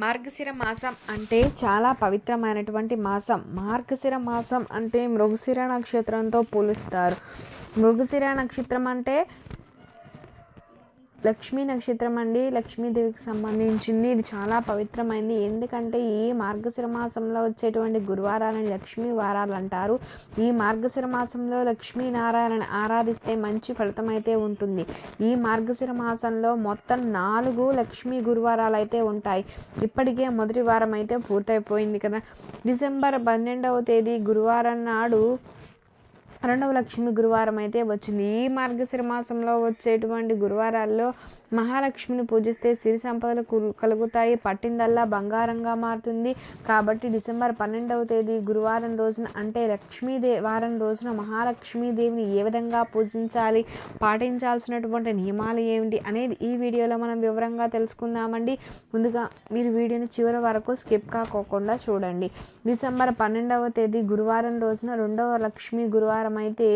మార్గశిర మాసం అంటే చాలా పవిత్రమైనటువంటి మాసం. మార్గశిర మాసం అంటే మృగశిర నక్షత్రంతో పోలుస్తారు. మృగశిర నక్షత్రం అంటే లక్ష్మీ నక్షత్రం అండి. లక్ష్మీదేవికి సంబంధించింది. ఇది చాలా పవిత్రమైంది. ఎందుకంటే ఈ మార్గశిర మాసంలో వచ్చేటువంటి గురువారాలని లక్ష్మీ వారాలు అంటారు. ఈ మార్గశిర మాసంలో లక్ష్మీనారాయణ ఆరాధిస్తే మంచి ఫలితం అయితే ఉంటుంది. ఈ మార్గశిర మాసంలో మొత్తం నాలుగు లక్ష్మీ గురువారాలు అయితే ఉంటాయి. ఇప్పటికే మొదటి వారం అయితే పూర్తయిపోయింది కదా. డిసెంబర్ పన్నెండవ తేదీ గురువారం నాడు రెండవ లక్ష్మి గురువారం అయితే వచ్చింది. ఈ మార్గశిర మాసంలో వచ్చేటువంటి గురువారాల్లో మహాలక్ష్మిని పూజిస్తే సిరి సంపదలు కలుగుతాయి. పట్టిందల్లా బంగారంగా మారుతుంది. కాబట్టి డిసెంబర్ పన్నెండవ తేదీ గురువారం రోజున అంటే లక్ష్మీదే వారం రోజున మహాలక్ష్మీదేవిని ఏ విధంగా పూజించాలి? పాటించాల్సినటువంటి నియమాలు ఏమిటి? అనేది ఈ వీడియోలో మనం వివరంగా తెలుసుకుందామండి. ముందుగా మీరు వీడియోని చివరి వరకు స్కిప్ కాకోకుండా చూడండి. డిసెంబర్ పన్నెండవ తేదీ గురువారం రోజున రెండవ లక్ష్మీ గురువారం అయితే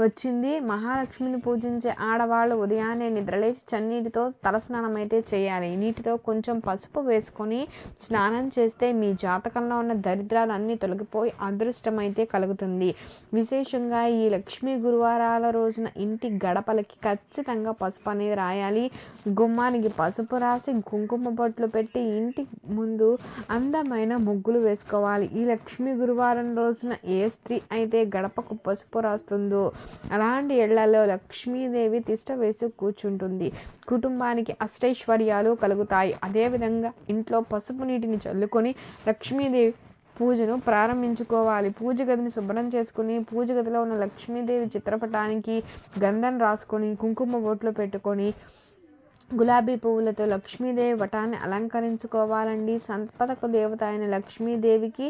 వచ్చింది. మహాలక్ష్మిని పూజించే ఆడవాళ్ళు ఉదయాన్నే నిద్రలేచి చన్నీటితో తలస్నానం అయితే చేయాలి. నీటితో కొంచెం పసుపు వేసుకొని స్నానం చేస్తే మీ జాతకంలో ఉన్న దరిద్రాలు అన్నీ తొలగిపోయి అదృష్టం అయితే కలుగుతుంది. విశేషంగా ఈ లక్ష్మీ గురువారాల రోజున ఇంటి గడపలకి ఖచ్చితంగా పసుపు అనేది రాయాలి. గుమ్మానికి పసుపు రాసి కుంకుమ బొట్లు పెట్టి ఇంటి ముందు అందమైన ముగ్గులు వేసుకోవాలి. ఈ లక్ష్మీ గురువారం రోజున ఏ స్త్రీ అయితే గడపకు పసుపు రాస్తుందో అలాంటి ఇళ్ళలో లక్ష్మీదేవి తిష్ట వేసి కూర్చుంటుంది. కుటుంబానికి అష్టైశ్వర్యాలు కలుగుతాయి. అదేవిధంగా ఇంట్లో పసుపు నీటిని చల్లుకొని లక్ష్మీదేవి పూజను ప్రారంభించుకోవాలి. పూజ గదిని శుభ్రం చేసుకుని పూజ గదిలో ఉన్న లక్ష్మీదేవి చిత్రపటానికి గంధం రాసుకొని కుంకుమ బొట్లు పెట్టుకొని గులాబీ పువ్వులతో లక్ష్మీదేవి వటాన్ని అలంకరించుకోవాలండి. సంపదకు దేవత అయిన లక్ష్మీదేవికి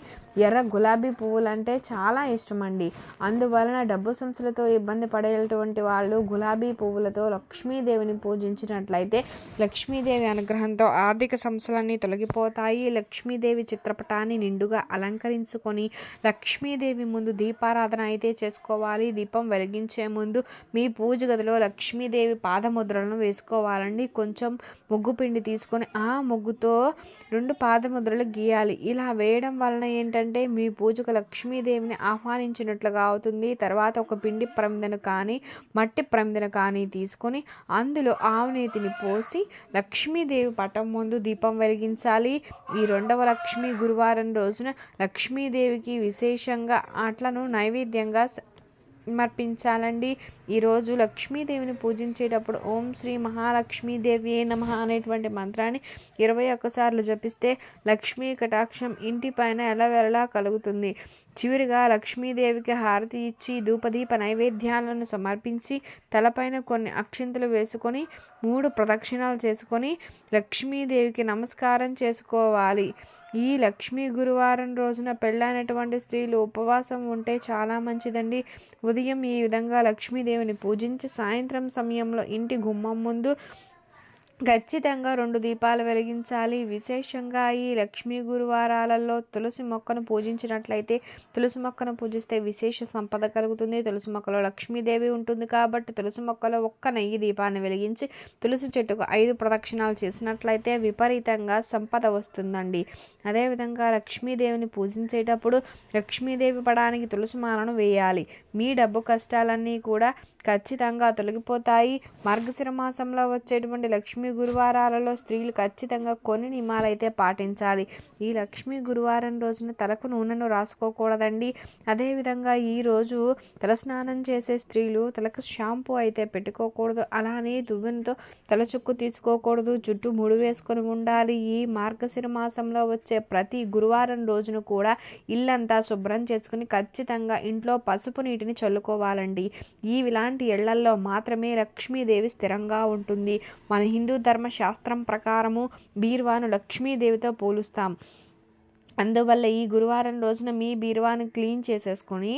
ఎర్ర గులాబీ పువ్వులు అంటే చాలా ఇష్టం అండి అందువలన డబ్బు సంస్థలతో ఇబ్బంది పడేటువంటి వాళ్ళు గులాబీ పువ్వులతో లక్ష్మీదేవిని పూజించినట్లయితే లక్ష్మీదేవి అనుగ్రహంతో ఆర్థిక సమస్యలన్నీ తొలగిపోతాయి. లక్ష్మీదేవి చిత్రపటాన్ని నిండుగా అలంకరించుకొని లక్ష్మీదేవి ముందు దీపారాధన అయితే చేసుకోవాలి. దీపం వెలిగించే ముందు మీ పూజ గదిలో లక్ష్మీదేవి పాదముద్రలను వేసుకోవాలండి. కొంచెం ముగ్గు పిండి తీసుకొని ఆ ముగ్గుతో రెండు పాదముద్రలు గీయాలి. ఇలా వేయడం వలన ఏంటంటే మీ పూజకు లక్ష్మీదేవిని ఆహ్వానించినట్లుగా అవుతుంది తర్వాత ఒక పిండి ప్రమిదను కానీ మట్టి ప్రమిదను కానీ తీసుకొని అందులో ఆవునేతిని పోసి లక్ష్మీదేవి పటం ముందు దీపం వెలిగించాలి. ఈ రెండవ లక్ష్మీ గురువారం రోజున లక్ష్మీదేవికి విశేషంగా అట్లను నైవేద్యంగా సమర్పించాలండి. ఈరోజు లక్ష్మీదేవిని పూజించేటప్పుడు ఓం శ్రీ మహాలక్ష్మీదేవి నమ అనేటువంటి మంత్రాన్ని ఇరవై ఒక్కసార్లు జపిస్తే లక్ష్మీ కటాక్షం ఇంటిపైన ఎలవెలలా కలుగుతుంది. చివరిగా లక్ష్మీదేవికి హారతి ఇచ్చి ధూపదీప నైవేద్యాలను సమర్పించి తలపైన కొన్ని అక్షింతలు వేసుకొని మూడు ప్రదక్షిణాలు చేసుకొని లక్ష్మీదేవికి నమస్కారం చేసుకోవాలి. ఈ లక్ష్మీ గురువారం రోజున పెళ్ళైనటువంటి స్త్రీలు ఉపవాసం ఉంటే చాలా మంచిదండి. ఉదయం ఈ విధంగా లక్ష్మీదేవిని పూజించి సాయంత్రం సమయంలో ఇంటి గుమ్మం ముందు ఖచ్చితంగా రెండు దీపాలు వెలిగించాలి. విశేషంగా ఈ లక్ష్మీ గురువారాలలో తులసి మొక్కను పూజించినట్లయితే తులసి మొక్కను పూజిస్తే విశేష సంపద కలుగుతుంది. తులసి మొక్కలో లక్ష్మీదేవి ఉంటుంది కాబట్టి తులసి మొక్కలో ఒక్క నెయ్యి దీపాన్ని వెలిగించి తులసి చెట్టుకు ఐదు ప్రదక్షిణాలు చేసినట్లయితే విపరీతంగా సంపద వస్తుందండి. అదేవిధంగా లక్ష్మీదేవిని పూజించేటప్పుడు లక్ష్మీదేవి పడానికి తులసి మాలను వేయాలి. మీ డబ్బు కష్టాలన్నీ కూడా ఖచ్చితంగా తొలగిపోతాయి. మార్గశిర మాసంలో వచ్చేటువంటి లక్ష్మీ గురువారాలలో స్త్రీలు ఖచ్చితంగా కొన్ని నియమాలైతే పాటించాలి. ఈ లక్ష్మీ గురువారం రోజున తలకు నూనెను రాసుకోకూడదండి. అదేవిధంగా ఈరోజు తలస్నానం చేసే స్త్రీలు తలకు షాంపూ అయితే పెట్టుకోకూడదు. అలానే దువ్వెనతో తలచుక్కు తీసుకోకూడదు. జుట్టు ముడి వేసుకొని ఉండాలి. ఈ మార్గశిర మాసంలో వచ్చే ప్రతి గురువారం రోజున కూడా ఇల్లంతా శుభ్రం చేసుకుని ఖచ్చితంగా ఇంట్లో పసుపు నీటిని చల్లుకోవాలండి. ఈ ఇలాంటి ఇళ్ళల్లో మాత్రమే లక్ష్మీదేవి స్థిరంగా ఉంటుంది. మన హిందూ హిందూ ధర్మశాస్త్రం ప్రకారము బీర్వాను లక్ష్మీదేవితో పోలుస్తాం. అందువల్ల ఈ గురువారం రోజున మీ బీరువాను క్లీన్ చేసేసుకొని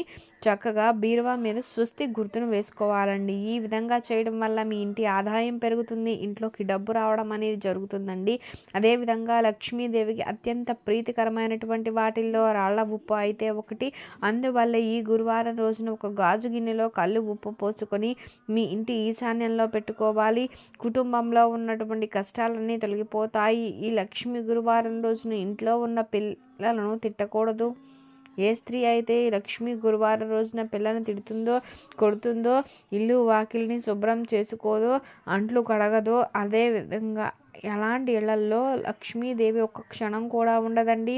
చక్కగా బీరువా మీద స్వస్తి గుర్తును వేసుకోవాలండి. ఈ విధంగా చేయడం వల్ల మీ ఇంటి ఆదాయం పెరుగుతుంది ఇంట్లోకి డబ్బు రావడం అనేది జరుగుతుందండి. అదేవిధంగా లక్ష్మీదేవికి అత్యంత ప్రీతికరమైనటువంటి వాటిల్లో రాళ్ళ ఉప్పు అయితే ఒకటి. అందువల్ల ఈ గురువారం రోజున ఒక గాజు గిన్నెలో కళ్ళు ఉప్పు పోసుకొని మీ ఇంటి ఈశాన్యంలో పెట్టుకోవాలి. కుటుంబంలో ఉన్నటువంటి కష్టాలన్నీ తొలగిపోతాయి. ఈ లక్ష్మీ గురువారం రోజున ఇంట్లో ఉన్న పిల్లలను తిట్టకూడదు. ఏ స్త్రీ అయితే లక్ష్మి గురువారం రోజున పిల్లని తిడుతుందో కొడుతుందో ఇల్లు వాకిల్ని శుభ్రం చేసుకోదో అంట్లు కడగదో అదే విధంగా ఎలాంటి ఇళ్ళల్లో లక్ష్మీదేవి ఒక్క క్షణం కూడా ఉండదండి.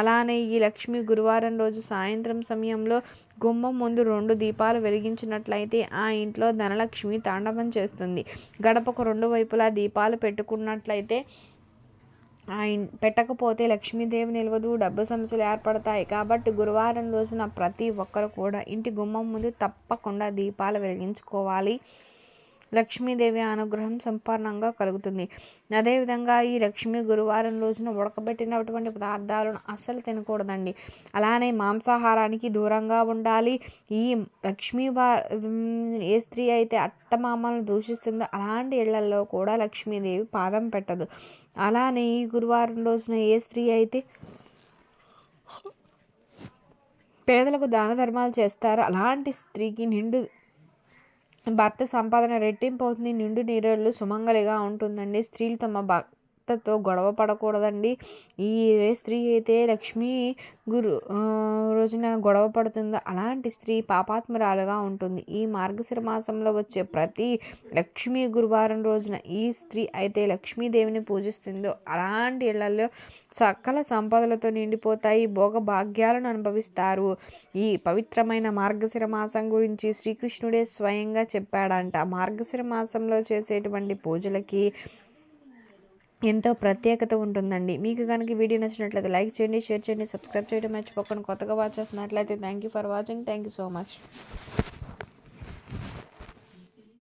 అలానే ఈ లక్ష్మి గురువారం రోజు సాయంత్రం సమయంలో గుమ్మం ముందు రెండు దీపాలు వెలిగించినట్లయితే ఆ ఇంట్లో ధనలక్ష్మి తాండవం చేస్తుంది. గడపకు రెండు వైపులా దీపాలు పెట్టుకున్నట్లయితే పెట్టకపోతే లక్ష్మీదేవి నిలవదు డబ్బు సమస్యలు ఏర్పడతాయి కాబట్టి గురువారం రోజున ప్రతి ఒక్కరు కూడా ఇంటి గుమ్మం ముందు తప్పకుండా దీపాలు వెలిగించుకోవాలి. లక్ష్మీదేవి అనుగ్రహం సంపూర్ణంగా కలుగుతుంది. అదేవిధంగా ఈ లక్ష్మీ గురువారం రోజున ఉడకబెట్టినటువంటి పదార్థాలను అస్సలు తినకూడదండి. అలానే మాంసాహారానికి దూరంగా ఉండాలి. ఈ లక్ష్మీ ఏ స్త్రీ అయితే అత్తమామలను దూషిస్తుందో అలాంటి ఇళ్ళలో కూడా లక్ష్మీదేవి పాదం పెట్టదు. అలానే ఈ గురువారం రోజున ఏ స్త్రీ అయితే పేదలకు దాన ధర్మాలు చేస్తారు అలాంటి స్త్రీకి నిండు భర్త సంపాదన రెట్టింపు అవుతుంది. నిండు నీరేళ్ళు సుమంగలిగా ఉంటుందండి. స్త్రీలు తమ భర్తతో గొడవ పడకూడదండి. ఈ స్త్రీ అయితే లక్ష్మీ గురు రోజున గొడవ పడుతుందో అలాంటి స్త్రీ పాపాత్మరాలుగా ఉంటుంది. ఈ మార్గశిర మాసంలో వచ్చే ప్రతి లక్ష్మీ గురువారం రోజున ఈ స్త్రీ అయితే లక్ష్మీదేవిని పూజిస్తుందో అలాంటి ఇళ్ళలో సకల సంపదలతో నిండిపోతాయి భోగ భాగ్యాలను అనుభవిస్తారు. ఈ పవిత్రమైన మార్గశిర మాసం గురించి శ్రీకృష్ణుడే స్వయంగా చెప్పాడంట. మార్గశిర మాసంలో చేసేటువంటి పూజలకి ఎంతో ప్రత్యేకత ఉంటుందండి. మీకు కనుక వీడియో నచ్చినట్లయితే లైక్ చేయండి షేర్ చేయండి సబ్స్క్రైబ్ చేయడం మర్చిపోకుండా. కొత్తగా వాచ్ చేస్తున్నట్లయితే thank you for watching thank you so much